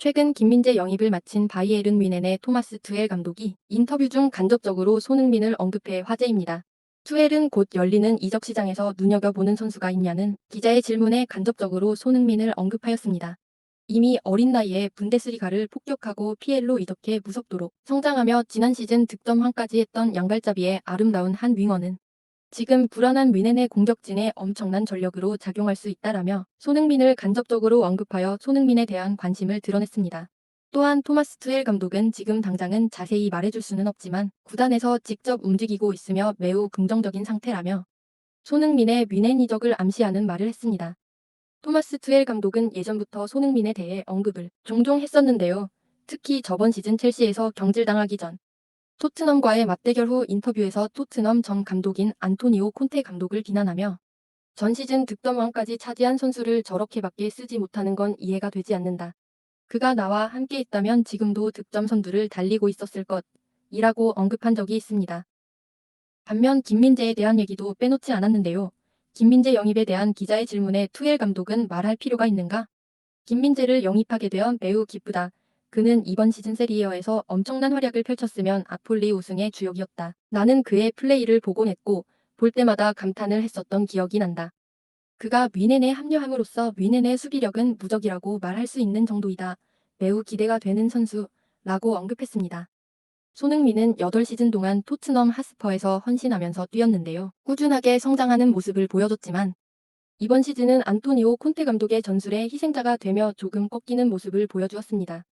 최근 김민재 영입을 마친 바이에른 뮌헨의 토마스 투엘 감독이 인터뷰 중 간접적으로 손흥민을 언급해 화제입니다. 투엘은 곧 열리는 이적 시장에서 눈여겨보는 선수가 있냐는 기자의 질문에 간접적으로 손흥민을 언급하였습니다. 이미 어린 나이에 분데스리가를 폭격하고 PL로 이적해 무섭도록 성장하며 지난 시즌 득점왕까지 했던 양발잡이의 아름다운 한 윙어는 지금 불안한 뮌헨의 공격진에 엄청난 전력으로 작용할 수 있다라며 손흥민을 간접적으로 언급하여 손흥민에 대한 관심을 드러냈습니다. 또한 토마스 투엘 감독은 지금 당장은 자세히 말해줄 수는 없지만 구단에서 직접 움직이고 있으며 매우 긍정적인 상태라며 손흥민의 뮌헨 이적을 암시하는 말을 했습니다. 토마스 투엘 감독은 예전부터 손흥민에 대해 언급을 종종 했었는데요. 특히 저번 시즌 첼시에서 경질당하기 전 토트넘과의 맞대결 후 인터뷰에서 토트넘 전 감독인 안토니오 콘테 감독을 비난하며 전 시즌 득점왕까지 차지한 선수를 저렇게밖에 쓰지 못하는 건 이해가 되지 않는다. 그가 나와 함께 있다면 지금도 득점 선두를 달리고 있었을 것이라고 언급한 적이 있습니다. 반면 김민재에 대한 얘기도 빼놓지 않았는데요. 김민재 영입에 대한 기자의 질문에 투엘 감독은 말할 필요가 있는가? 김민재를 영입하게 되어 매우 기쁘다. 그는 이번 시즌 세리에어에서 엄청난 활약을 펼쳤으면 아폴리 우승의 주역이었다. 나는 그의 플레이를 보곤 했고 볼 때마다 감탄을 했었던 기억이 난다. 그가 뮌헨에 합류함으로써 뮌헨의 수비력은 무적이라고 말할 수 있는 정도이다. 매우 기대가 되는 선수라고 언급했습니다. 손흥민은 8시즌 동안 토트넘 하스퍼에서 헌신하면서 뛰었는데요. 꾸준하게 성장하는 모습을 보여줬지만 이번 시즌은 안토니오 콘테 감독의 전술에 희생자가 되며 조금 꺾이는 모습을 보여주었습니다.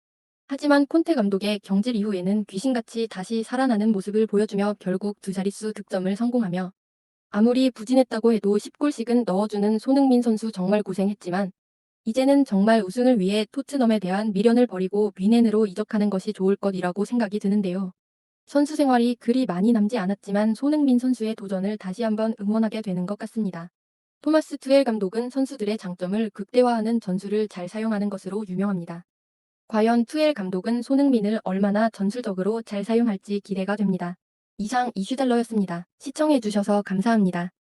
하지만 콘테 감독의 경질 이후에는 귀신같이 다시 살아나는 모습을 보여주며 결국 두 자릿수 득점을 성공하며 아무리 부진했다고 해도 10골씩은 넣어주는 손흥민 선수 정말 고생했지만 이제는 정말 우승을 위해 토트넘에 대한 미련을 버리고 뮌헨으로 이적하는 것이 좋을 것이라고 생각이 드는데요. 선수 생활이 그리 많이 남지 않았지만 손흥민 선수의 도전을 다시 한번 응원하게 되는 것 같습니다. 토마스 투엘 감독은 선수들의 장점을 극대화하는 전술을 잘 사용하는 것으로 유명합니다. 과연 투엘 감독은 손흥민을 얼마나 전술적으로 잘 사용할지 기대가 됩니다. 이상 이슈달러였습니다. 시청해주셔서 감사합니다.